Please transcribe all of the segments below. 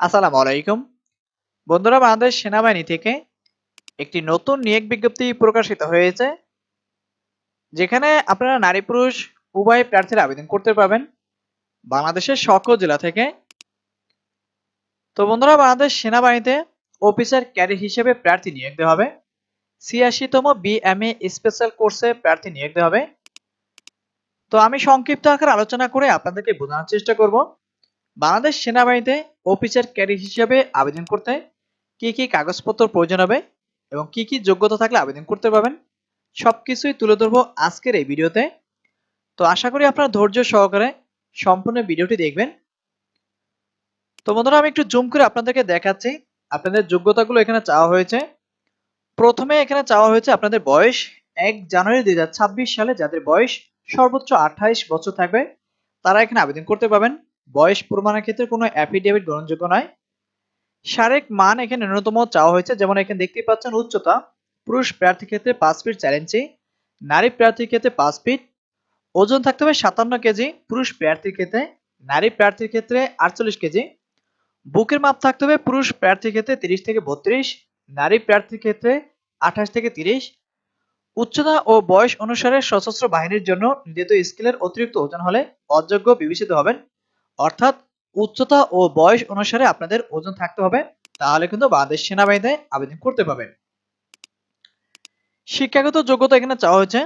আসসালামু আলাইকুম। বন্ধুরা, বাংলাদেশ সেনাবাহিনী থেকে একটি নতুন নিয়োগ বিজ্ঞপ্তি প্রকাশিত হয়েছে, যেখানে আপনারা নারী পুরুষ, উভয় প্রার্থীরা আবেদন করতে পারবেন বাংলাদেশের সকল জেলা থেকে। তো বন্ধুরা, বাংলাদেশ সেনাবাহিনীতে অফিসার ক্যাডেট হিসেবে প্রার্থী নিয়োগ দেওয়া হবে। ছিয়াশিতম বিএমএ স্পেশাল কোর্সে প্রার্থী নিয়োগ দেওয়া হবে। তো আমি সংক্ষিপ্ত আকারে আলোচনা করে আপনাদেরকে বোঝানোর চেষ্টা করব। বাংলাদেশ সেনাবাহিনীতে অফিসার ক্যাডেট হিসেবে আবেদন করতে কি কি কাগজপত্র প্রয়োজন হবে এবং কি কি যোগ্যতা থাকলে আবেদন করতে পারবেন, সবকিছুই তুলে ধরবো আজকের এই ভিডিওতে। তো আশা করি আপনারা ধৈর্য সহকারে সম্পূর্ণ ভিডিওটি দেখবেন। তো বন্ধুরা, আমি একটু জুম করে আপনাদেরকে দেখাচ্ছি আপনাদের যোগ্যতাগুলো এখানে চাওয়া হয়েছে। প্রথমে এখানে চাওয়া হয়েছে আপনাদের বয়স, এক জানুয়ারি দুই হাজার ছাব্বিশ সালে যাদের বয়স সর্বোচ্চ আঠাইশ বছর থাকবে, তারা এখানে আবেদন করতে পারবেন। বয়স প্রমাণের ক্ষেত্রে কোনো অ্যাফিডেভিট গ্রহণযোগ্য নয়। শারীরিক মান এখানে ন্যূনতম চাওয়া হয়েছে, যেমন এখানে দেখতে পাচ্ছেন উচ্চতা, পুরুষ প্রার্থীর ক্ষেত্রে পাঁচ ফিট ইঞ্চি নারী প্রার্থীর ক্ষেত্রে পাঁচ ফিট ওজন থাকতে হবে সাতান্ন কেজি পুরুষ প্রার্থীর ক্ষেত্রে, নারী প্রার্থীর ক্ষেত্রে আটচল্লিশ কেজি বুকের মাপ থাকতে হবে পুরুষ প্রার্থীর ক্ষেত্রে তিরিশ থেকে বত্রিশ, নারী প্রার্থীর ক্ষেত্রে আঠাশ থেকে তিরিশ। উচ্চতা ও বয়স অনুসারে সশস্ত্র বাহিনীর জন্য নির্ধারিত স্কেলের অতিরিক্ত ওজন হলে অযোগ্য বিবেচিত হবেন। অর্থাৎ উচ্চতা ও বয়স অনুসারে আপনাদের ওজন থাকতে হবে, তাহলে কিন্তু বাংলাদেশ সেনাবাহিনীতে আবেদন করতে পারবেন। শিক্ষাগত যোগ্যতা এখানে চাওয়া হয়েছে।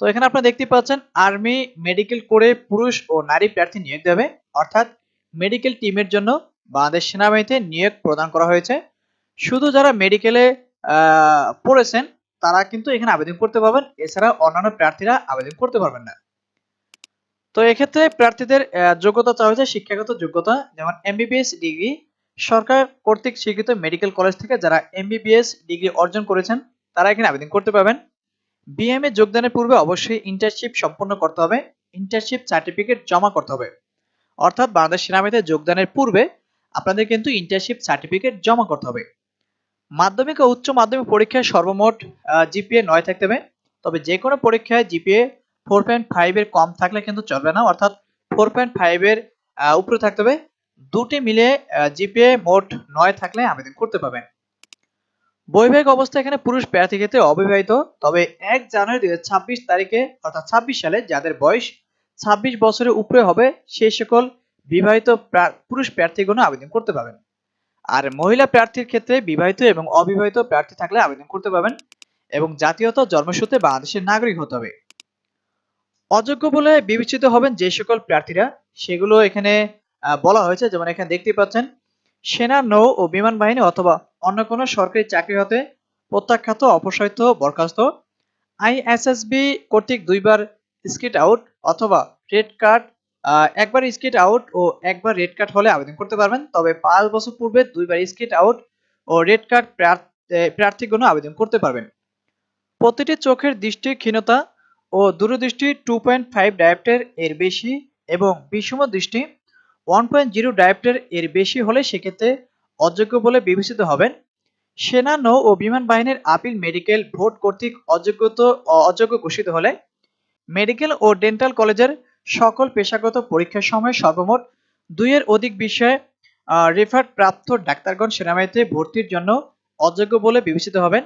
তো এখানে আপনারা দেখতে পাচ্ছেন, আর্মি, মেডিকেল করে পুরুষ ও নারী প্রার্থী নিয়োগ দেবে অর্থাৎ মেডিকেল টিমের জন্য বাংলাদেশ সেনাবাহিনীতে নিয়োগ প্রদান করা হয়েছে। শুধু যারা মেডিকেলে পড়েছেন, তারা কিন্তু এখানে আবেদন করতে পারবেন। এছাড়া অন্যান্য প্রার্থীরা আবেদন করতে পারবেন না। তো এক্ষেত্রে প্রার্থীদের যোগ্যতা চাওয়া হয়েছে শিক্ষাগত যোগ্যতা, যেমন এমবিবিএস ডিগ্রি সরকার কর্তৃক স্বীকৃত মেডিকেল কলেজ থেকে যারা এমবিবিএস ডিগ্রি অর্জন করেছেন, তারা এখানে আবেদন করতে পারবেন। বিএমএ যোগদানের পূর্বে অবশ্যই ইন্টার্নশিপ সম্পন্ন করতে হবে ইন্টার্নশিপ সার্টিফিকেট জমা করতে হবে। অর্থাৎ বাংলাদেশ সেনাবাহিনীতে যোগদানের পূর্বে আপনাদের কিন্তু ইন্টার্নশিপ সার্টিফিকেট জমা করতে হবে। মাধ্যমিক ও উচ্চ মাধ্যমিক পরীক্ষায় সর্বমোট জিপিএ নয় থাকতে হবে, তবে যে কোনো পরীক্ষায় জিপিএ ফোর পয়েন্ট ফাইভ এর কম থাকলে কিন্তু চলবে না। অর্থাৎ ফোর পয়েন্ট ফাইভ এর উপরে থাকতে হবে। দুটি মিলে জিপিএ মোট নয় থাকলে আবেদন করতে পারবেন। বৈবাহিক অবস্থা এখানে পুরুষ প্রার্থী ক্ষেত্রে অবিবাহিত। তবে এক জানুয়ারি দুই ছাব্বিশ তারিখে, অর্থাৎ ছাব্বিশ সালে যাদের বয়স ছাব্বিশ বছরের উপরে হবে সেই সকল বিবাহিত পুরুষ প্রার্থীগণ আবেদন করতে পারবেন। আর মহিলা প্রার্থীর ক্ষেত্রে বিবাহিত এবং অবিবাহিত প্রার্থী থাকলে আবেদন করতে পারবেন। এবং জাতীয়তা জন্মসূত্রে বাংলাদেশের নাগরিক হতে হবে। অযোগ্য বলে বিবেচিত হবেন যে সকল প্রার্থীরা, সেগুলো এখানে বলা হয়েছে, যেমন এখানে দেখতে পাচ্ছেন, সেনা, নৌ ও বিমান বাহিনী অথবা অন্য কোনো সরকারি চাকরি হতে প্রত্যাখ্যাত, অপসারিত, বরখাস্ত, আইএসএসবি কর্তৃক দুইবার স্কিট আউট অথবা রেড কার্ড একবার স্কিট আউট ও একবার রেড কার্ড হলে আবেদন করতে পারবেন। তবে পাঁচ বছর পূর্বে দুইবার স্কিট আউট ও রেড কার্ড প্রার্থীগণ আবেদন করতে পারবেন। প্রতিটি চোখের দৃষ্টি ক্ষীণতা ও দূরদৃষ্টি টু পয়েন্ট ফাইভ ডায়াপ্টের এর বেশি এবং বিষম দৃষ্টি ওয়ান পয়েন্ট জিরো ডায়াপ্টের এর বেশি হলে সেক্ষেত্রে অযোগ্য বলে বিবেচিত হবেন। সেনা, নৌ ও বিমান বাহিনীর আপিল মেডিকেল ভোট কর্তৃক অযোগ্যত অযোগ্য ঘোষিত হলে মেডিকেল ও ডেন্টাল কলেজের সকল পেশাগত পরীক্ষার সময় সর্বমোট দুইয়ের অধিক বিষয়ে রেফার্ড প্রাপ্ত ডাক্তারগণ সেনাবাহিনীতে ভর্তির জন্য অযোগ্য বলে বিবেচিত হবেন।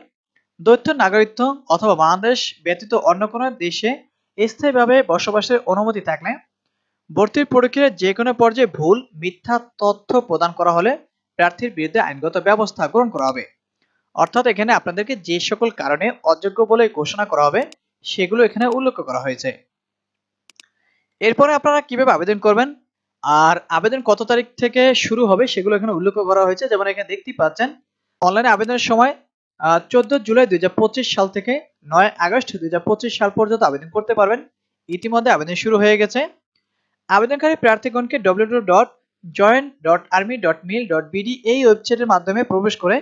দ্বৈত নাগরিকত্ব অথবা বাংলাদেশ ব্যতীত অন্য কোনো দেশে স্থায়ীভাবে বসবাসের অনুমতি থাকলে ভর্তির প্রক্রিয়ায় যে কোনো পর্যায়ে ভুল, মিথ্যা তথ্য প্রদান করা হলে প্রার্থীর বিরুদ্ধে আইনগত ব্যবস্থা গ্রহণ করা হবে। অর্থাৎ এখানে আপনাদেরকে যে সকল কারণে অযোগ্য বলে ঘোষণা করা হবে, সেগুলো এখানে উল্লেখ করা হয়েছে। এরপরে আপনারা কীভাবে আবেদন করবেন? আর আবেদন কত তারিখ থেকে শুরু হবে, সেগুলো এখানে উল্লেখ করা হয়েছে। যেমন এখানে দেখতেই পাচ্ছেন, অনলাইনে আবেদনের সময় চোদ্দ জুলাই দুই হাজার পঁচিশ সাল থেকে নয় আগস্ট দুই হাজার পঁচিশ সাল পর্যন্ত আবেদন করতে পারবেন। ইতিমধ্যে আবেদন শুরু হয়ে গেছে। আবেদনকারী প্রার্থীগণকে ডব্লিউ এই ওয়েবসাইটের মাধ্যমে প্রবেশ করে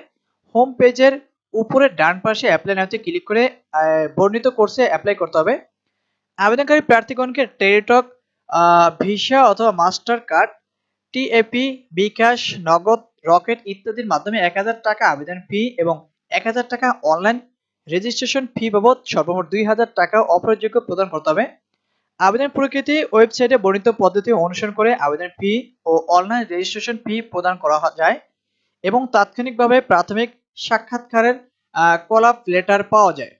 হোম পেজের উপরে ডান পাশে অ্যাপ্লাই নাওতে ক্লিক করে বর্ণিত কোর্সে অ্যাপ্লাই করতে হবে। আবেদনকারী প্রার্থীগণকে টেলিটক ভিসা অথবা master card, TAP, bKash, Nagad, Rocket ইত্যাদির মাধ্যমে এক হাজার টাকা আবেদন ফি এবং এক হাজার টাকা অনলাইন রেজিস্ট্রেশন ফি বাবদ সর্বমোট দুই হাজার টাকা অপ্রযোগ্য প্রদান করতে হবে। আবেদন প্রকৃতি ওয়েবসাইটে বর্ণিত পদ্ধতি অনুসরণ করে আবেদন ফি ও অনলাইন রেজিস্ট্রেশন ফি প্রদান করা যায় এবং তাৎক্ষণিকভাবে প্রাথমিক সাক্ষাৎকারের কলাপ লেটার পাওয়া যায়।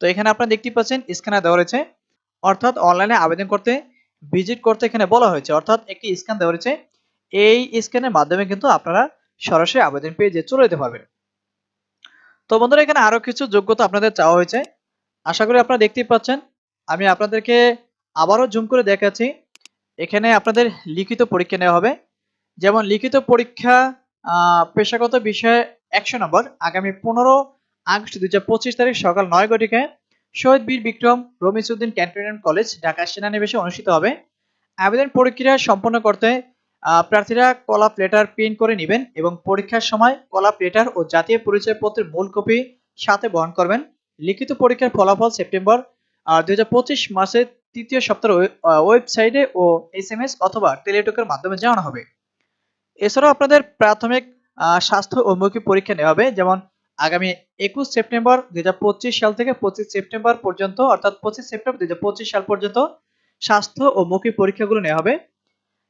তো এখানে আপনারা দেখতে পাচ্ছেন স্ক্যানার দেওয়া রয়েছে। অর্থাৎ অনলাইনে আবেদন করতে ভিজিট করতে এখানে বলা হয়েছে। অর্থাৎ একটি স্ক্যান দেওয়া রয়েছে। এই স্ক্যানের মাধ্যমে কিন্তু আপনারা সরাসরি আবেদন পেজে চলে যেতে পারবেন। তো বন্ধুরা, এখানে আরও কিছু যোগ্যতা আপনাদের চাওয়া হয়েছে। আশা করি আপনারা দেখতেই পাচ্ছেন। আমি আপনাদেরকে আবারও জুম করে দেখাচ্ছি। এখানে আপনাদের লিখিত পরীক্ষা নেওয়া হবে। যেমন, লিখিত পরীক্ষা পেশাগত বিষয়ে একশো নম্বর। আগামী পনেরো আগস্ট দুই হাজার পঁচিশ তারিখ সকাল নয় ঘটিকায় শহীদ বীর বিক্রম রমিসউদ্দিন ক্যান্টনমেন্ট কলেজ ঢাকা সেনানিবেশে অনুষ্ঠিত হবে। আবেদন প্রক্রিয়া সম্পন্ন করতে প্রার্থীরা কলাপ লেটার প্রিন্ট করে নেবেন এবং পরীক্ষার সময় কলাপ লেটার ও জাতীয় পরিচয়পত্রের মূল কপি সাথে বহন করবেন। লিখিত পরীক্ষার ফলাফল সেপ্টেম্বর দুই হাজার পঁচিশ মাসের তৃতীয় সপ্তাহের ওয়েবসাইটে ও এস এম এস অথবা টেলিটকের মাধ্যমে জানানো হবে। এছাড়াও আপনাদের প্রাথমিক স্বাস্থ্য ও মৌখিক পরীক্ষা নেওয়া হবে। যেমন আগামী একুশ সেপ্টেম্বর দুই হাজার পঁচিশ সাল থেকে পঁচিশ সেপ্টেম্বর পর্যন্ত, অর্থাৎ পঁচিশ সেপ্টেম্বর দুই হাজার পঁচিশ সাল পর্যন্ত স্বাস্থ্য ও মৌখিক পরীক্ষাগুলো নেওয়া হবে।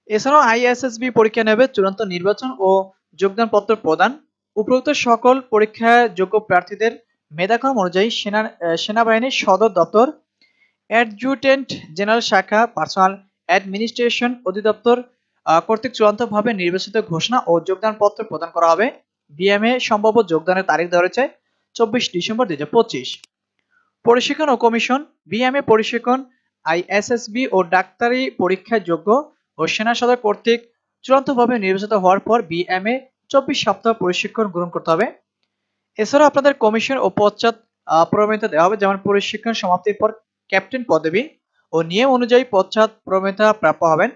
এছাড়াও আইএসএসবি পরীক্ষা নেবে চূড়ান্ত নির্বাচন ও যোগদানপত্র প্রদান। উপরোক্ত সকল পরীক্ষায় যোগ্য প্রার্থীদের মেধাক্রম অনুযায়ী সেনা সেনাবাহিনীর সদর দপ্তর অ্যাডজুটেন্ট জেনারেল শাখা, পার্সোনাল অ্যাডমিনিস্ট্রেশন অধিদপ্তর কর্তৃক চূড়ান্তভাবে নির্বাচিত ঘোষণা ও যোগদানপত্র প্রদান করা হবে। বিএমএ সম্ভাব্য যোগদানের তারিখ রয়েছে চব্বিশ ডিসেম্বর দুই হাজার পঁচিশ। পরিশিক্ষণ ও কমিশন, বিএমএ পরিশিক্ষণ, আইএসএসবি ও ডাক্তারি পরীক্ষায় যোগ্য ও সেনা সদর কর্তৃক চূড়ান্তভাবে নির্বাচিত হওয়ার পর বিএমএ চব্বিশ সপ্তাহ প্রশিক্ষণ গ্রহণ করতে হবে। এছাড়াও আপনাদের কমিশন ও পশ্চাৎ প্রমিতা দেওয়া হবে, যেমন প্রশিক্ষণ সমাপ্তির পর ক্যাপ্টেন পদবি ও নিয়ম অনুযায়ী পশ্চাৎ প্রমিতা প্রাপ্য হবেন।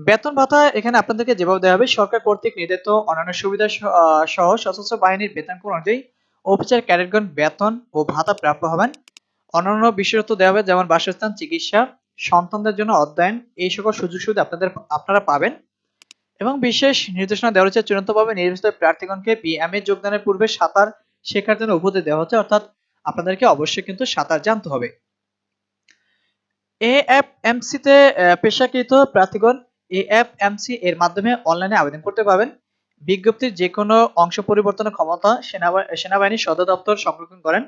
বেতন ভাতা এখানে আপনাদেরকে যেভাবে দেওয়া হবে, সরকার কর্তৃক নির্ধারিত অন্যান্য সুবিধা সহ- সশস্ত্র বাহিনীর বেতন অনুযায়ী অফিসার ক্যাডেটগণ বেতন ও ভাতা প্রাপ্য হবেন। অন্যান্য বিশেষত্ব দেওয়া হবে, যেমন বাসস্থান, চিকিৎসা সন্তানদের জন্য অধ্যয়ন এই সকল সুযোগ সুবিধা আপনাদের আপনারা পাবেন। এবং বিশেষ নির্দেশনা দেওয়া হচ্ছে চূড়ান্তভাবে নির্বাচিত প্রার্থীগণকে বিএমএ যোগদানের পূর্বে সাঁতার শেখার জন্য উপদেশ দেওয়া হচ্ছে অর্থাৎ আপনাদেরকে অবশ্যই কিন্তু সাঁতার জানতে হবে। এএফএমসি তে আহ, পেশাকৃত প্রার্থীগণ এএফএমসি এর মাধ্যমে অনলাইনে আবেদন করতে পারবেন। বিজ্ঞপ্তির যে কোনো অংশ পরিবর্তনের ক্ষমতা সেনাবা- সেনাবাহিনীর সদর দপ্তর সংরক্ষণ করেন।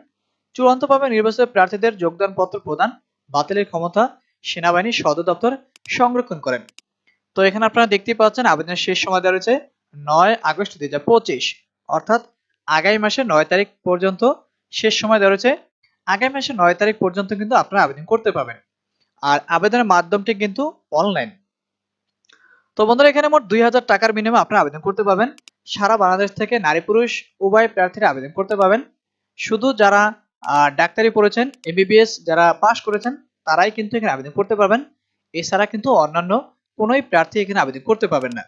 চূড়ান্তভাবে নির্বাচিত প্রার্থীদের যোগদানপত্র প্রদান বাতিলের ক্ষমতা সেনাবাহিনীর সদর দপ্তর সংরক্ষণ করেন। তো এখানে আপনারা দেখতেই পাচ্ছেন, আবেদনের শেষ সময় দেওয়া রয়েছে নয় আগস্ট দুই হাজার পঁচিশ। অর্থাৎ আগামী মাসের নয় তারিখ পর্যন্ত শেষ সময় দেওয়া রয়েছে। আগামী মাসের নয় তারিখ পর্যন্ত কিন্তু আপনারা আবেদন করতে পারবেন। আর আবেদনের মাধ্যমটি কিন্তু অনলাইন। তো বন্ধুরা, এখানে মোট দুই হাজার টাকার বিনিময়ে আপনারা আবেদন করতে পারবেন। সারা বাংলাদেশ থেকে নারী পুরুষ উভয় প্রার্থীরা আবেদন করতে পারবেন। শুধু যারা ডাক্তারি পড়েছেন এমবিবিএস যারা পাশ করেছেন তারাই কিন্তু এখানে আবেদন করতে পারবেন। এছাড়া কিন্তু অন্যান্য কোনোই প্রার্থী এখানে আবেদন করতে পারবেন না।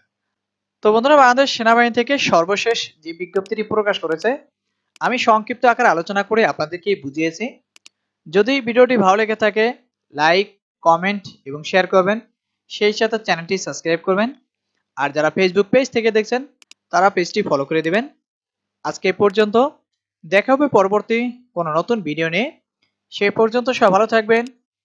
তো বন্ধুরা, বাংলাদেশ সেনাবাহিনী থেকে সর্বশেষ যে বিজ্ঞপ্তিটি প্রকাশ করেছে, আমি সংক্ষিপ্ত আকারে আলোচনা করে আপনাদেরকে বুঝিয়েছি। যদি ভিডিওটি ভালো লেগে থাকে, লাইক, কমেন্ট এবং শেয়ার করবেন। সেই সাথে চ্যানেলটি সাবস্ক্রাইব করবেন। আর যারা ফেসবুক পেজ থেকে দেখছেন, তারা পেজটি ফলো করে দেবেন। আজকে পর্যন্ত। দেখা হবে পরবর্তী কোনো নতুন ভিডিও নিয়ে। সে পর্যন্ত সব ভালো থাকবেন।